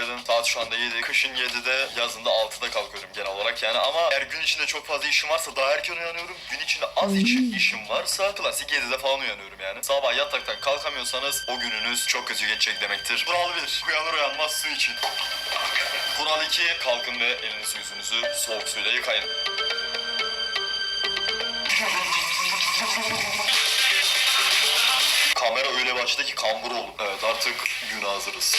günaydın. Saat şu anda 7. Kışın 7'de, yazında 6'da kalkıyorum genel olarak yani. Ama eğer gün içinde çok fazla işim varsa daha erken uyanıyorum. Gün içinde az için işim varsa klasik 7'de falan uyanıyorum yani. Sabah yataktan kalkamıyorsanız o gününüz çok kötü geçecek demektir. Kural 1. Uyanır uyanmaz su için. Kural 2. Kalkın ve elinizi yüzünüzü soğuk suyla yıkayın. Kamera öyle başladı ki kambur oldum. Evet artık güne hazırız.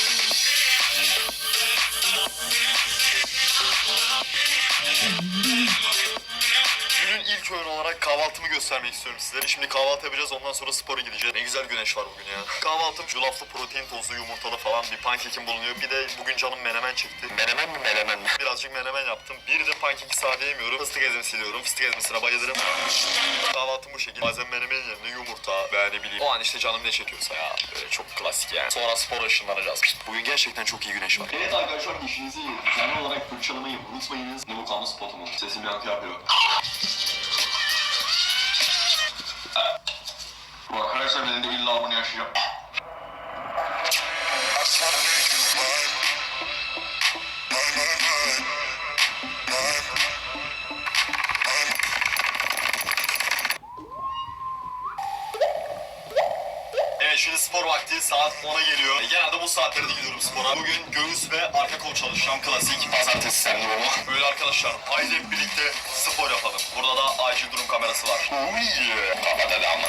Günün ilk öğün olarak kahvaltımı göstermek istiyorum sizlere. Şimdi kahvaltı yapacağız ondan sonra spora gideceğiz. Ne güzel güneş var bugün ya. Kahvaltım yulaflı protein tozu, yumurtalı falan bir pankekim bulunuyor. Bir de bugün canım menemen çekti. Menemen mi menemen mi? Birazcık menemen yaptım. Bir de pankeki sade yemiyorum. Fıstık ezmesi yiyorum. Fıstık ezmesine bayılırım. Kahvaltım bu şekilde. Bazen yumurta veya ne bileyim. O an işte canım ne çekiyorsa ya. Böyle çok klasik yani. Sonra spora ışınlanacağız. Bugün gerçekten çok iyi güneş var. Evet arkadaşlar işinizi düzenli olarak fırçalamayı unutmayınız. Ne bu kamu spotumu. Sesim yankı yapıyor. Bu arkadaşlar benim de illa bunu yaşayacağım. Spor vakti saat 10'a geliyor. E, genelde bu saatlerde gidiyorum spora. Bugün göğüs ve arka kol çalışacağım klasik pazartesi sendromu. Böyle arkadaşlar haydi birlikte spor yapalım. Burada da acil durum kamerası var. Oh yeah. Baba dedi ama.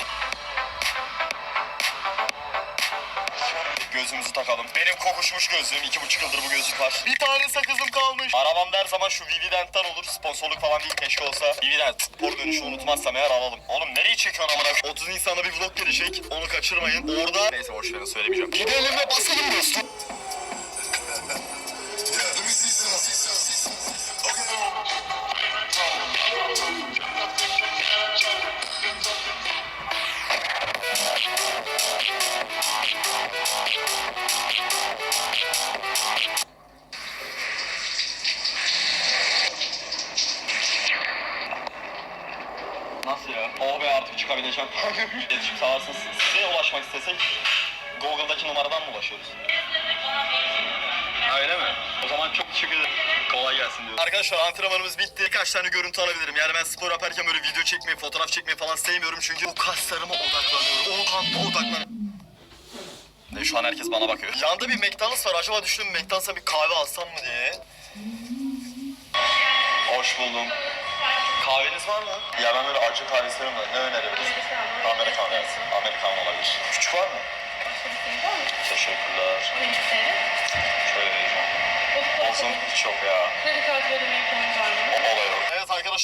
Gözümüzü takalım. Benim kokuşmuş gözlüğüm. iki buçuk yıldır bu gözlük var. Bir tane sakızım kalmış. Arabamda her zaman şu Vivident'ten olur. Sponsorluk falan değil keşke olsa. Vivident. Spor dönüşü unutmazsam eğer alalım. Oğlum nereye çekiyorsun amına? 30 Nisan'da bir vlog gelecek. Onu kaçırmayın. Orada... Neyse boş verin söylemeyeceğim. Gidelim ve basalım dostum. Çıkabileceğim. İletişim sağlarsınız. Size ulaşmak istesek Google'daki numaradan mı ulaşıyoruz? Öyle mi? O zaman çok teşekkür ederim. Kolay gelsin diyorum. Arkadaşlar antrenmanımız bitti. Birkaç tane görüntü alabilirim. Yani ben spor yaparken böyle video çekmeyi, fotoğraf çekmeyi falan sevmiyorum. Çünkü o kaslarıma odaklanıyorum. O kanta odaklanıyorum. Ne şu an herkes bana bakıyor. Yanda bir McDonald's var. Acaba düşündüm McDonald's'a bir kahve alsam mı diye. Hoş buldum. Kahveniz var mı? Ya ben böyle acı kahve isterim de ne önerebilirsiniz? Amerikan versin. Amerikan olabilir.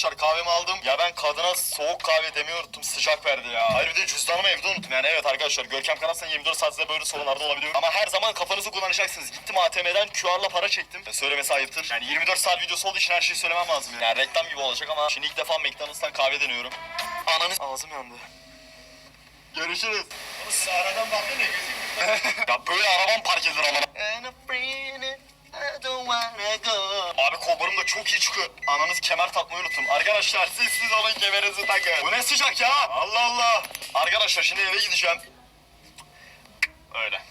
Arkadaşlar kahvemi aldım. Ya ben kadına soğuk kahve demeyi unuttum. Sıcak verdi ya. Hayır bir de cüzdanımı evde unuttum. Yani evet arkadaşlar Görkem Kanat'tan 24 saat size böyle sorunlarda olabiliyor. Ama her zaman kafanızı kullanacaksınız. Gittim ATM'den QR'la para çektim. E, Söylemesi ayıptır. Yani 24 saat videosu olduğu için her şeyi söylemem lazım. Yani, yani reklam gibi olacak ama şimdi ilk defa McDonald's'tan kahve deniyorum. Ananı ağzım yandı. Görüşürüz. Aradan baktın ya gözükmüyor. ya böyle arabam park edilir ama. Abi kollarım da çok iyi çıkıyor. Ananız kemer takmayı unuttum. Arkadaşlar siz siz olun kemerinizi takın. Bu ne sıcak ya? Allah Allah. Arkadaşlar şimdi eve gideceğim. Öyle.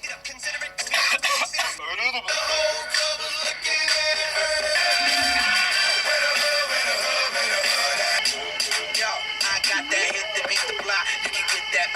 Ölüyordu bu.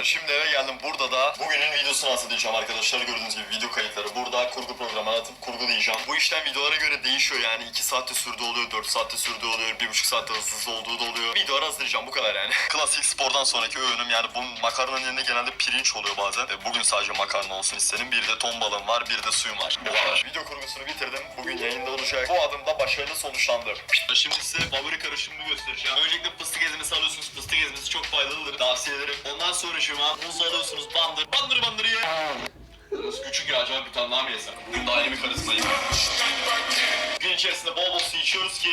Şimdi eve geldim. Burada da bugünün videosunu hazırlayacağım arkadaşlar. Gördüğünüz gibi video kayıtları burada. Kurgu programına atıp kurgulayacağım. Bu işlem videolara göre değişiyor yani. 2 saatte sürdüğü oluyor, 4 saatte sürdüğü oluyor, 1,5 saatte hızlı hızlı olduğu da oluyor. Videoları hazırlayacağım bu kadar yani. Klasik spordan sonraki öğünüm yani bu makarnanın yerine genelde pirinç oluyor bazen. E, bugün sadece makarna olsun istedim. Bir de ton balığım var, bir de suyum var. Bu kadar. Video kurgusunu bitirdim. Bugün yayında olacak. Bu adımda başarılı sonuçlandı. Şimdi size favori karışımımı göstereceğim. Öncelikle fıstık ezmesi alıyorsunuz. Fıstık ezmesi çok faydalıdır. Tavsiye ederim. Ondan sonra şuna muz alıyorsunuz. Bandır. Bandır bandır ye. Yalnız küçük ya acaba bir tane daha mı yesem? Bir karısındayım. Gün içerisinde bol bol su içiyoruz ki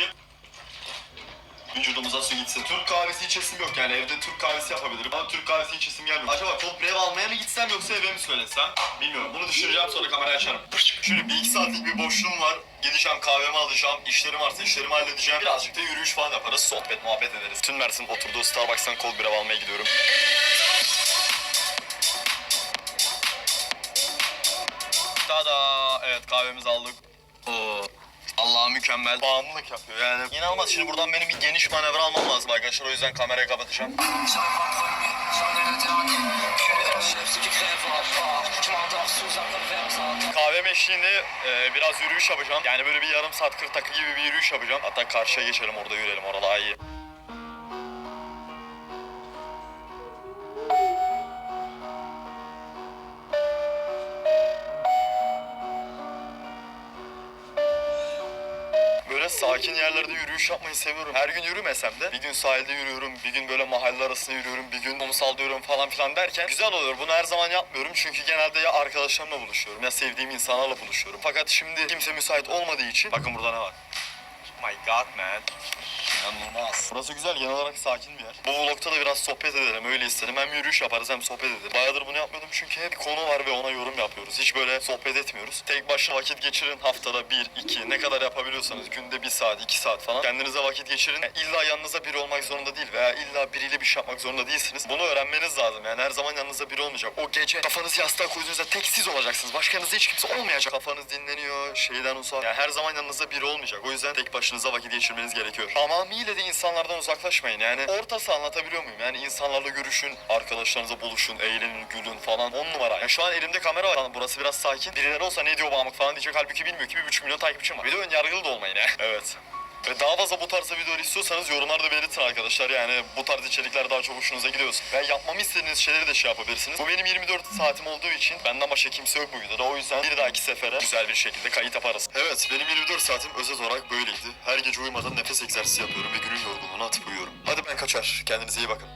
vücudumuza su gitsin. Türk kahvesi içesim yok yani evde Türk kahvesi yapabilirim ama Türk kahvesi içesim gelmiyor. Acaba brew almaya mı gitsem yoksa eve mi söylesem? Bilmiyorum. Bunu düşüneceğim sonra kamerayı açarım. Şöyle bir iki saatlik bir boşluğum var. Gideceğim kahvemi alacağım. İşlerim varsa işlerimi halledeceğim. Birazcık da yürüyüş falan yaparız. Sohbet muhabbet ederiz. Tüm Mersin oturduğu Starbucks'tan cold brew almaya gidiyorum. Tada! Evet kahvemizi aldık. mükemmel. Bağımlılık yapıyor yani. İnanılmaz. Şimdi buradan benim bir geniş manevra almam lazım arkadaşlar. O yüzden kamerayı kapatacağım. Kahve eşliğinde e, biraz yürüyüş yapacağım. Yani böyle bir yarım saat 40 dakika gibi bir yürüyüş yapacağım. Hatta karşıya geçelim orada yürüyelim. Orada daha iyi. Sakin yerlerde yürüyüş yapmayı seviyorum. Her gün yürümesem de bir gün sahilde yürüyorum, bir gün böyle mahalle arasında yürüyorum, bir gün kumsal diyorum falan filan derken güzel oluyor. Bunu her zaman yapmıyorum çünkü genelde ya arkadaşlarımla buluşuyorum ya sevdiğim insanlarla buluşuyorum. Fakat şimdi kimse müsait olmadığı için bakın burada ne var. Oh my god man. İnanılmaz. Burası güzel, genel olarak sakin bir yer. Bu vlogta da biraz sohbet edelim, öyle istedim. Hem yürüyüş yaparız hem sohbet ederiz. Bayağıdır bunu yapmıyordum çünkü hep konu var ve ona yorum yapıyoruz. Hiç böyle sohbet etmiyoruz. Tek başına vakit geçirin haftada bir, iki, ne kadar yapabiliyorsanız günde bir saat, iki saat falan. Kendinize vakit geçirin. Yani illa yanınızda biri olmak zorunda değil veya illa biriyle bir şey yapmak zorunda değilsiniz. Bunu öğrenmeniz lazım. Yani her zaman yanınızda biri olmayacak. O gece kafanızı yastığa koyduğunuzda tek siz olacaksınız. Başka yanınızda hiç kimse olmayacak. Kafanız dinleniyor, şeyden uzak. Yani her zaman yanınızda biri olmayacak. O yüzden tek başınıza vakit geçirmeniz gerekiyor. Tamamıyla de insanlardan uzaklaşmayın. Yani ortası anlatabiliyor muyum? Yani insanlarla görüşün, arkadaşlarınızla buluşun, eğlenin, gülün falan. On numara. Yani şu an elimde kamera var. Burası biraz sakin. Birileri olsa ne diyor bağımlık falan diyecek. Halbuki bilmiyor ki bir buçuk milyon takipçim var. Bir de ön yargılı da olmayın ya. Evet. Ve daha fazla bu tarzda video istiyorsanız yorumlarda belirtin arkadaşlar. Yani bu tarz içerikler daha çok hoşunuza gidiyorsa. Ve yapmamı istediğiniz şeyleri de şey yapabilirsiniz. Bu benim 24 saatim olduğu için benden başka kimse yok bu videoda. O yüzden bir dahaki sefere güzel bir şekilde kayıt yaparız. Evet benim 24 saatim özet olarak böyleydi. Her gece uyumadan nefes egzersizi yapıyorum ve günün yorgunluğunu atıp uyuyorum. Hadi ben kaçar. Kendinize iyi bakın.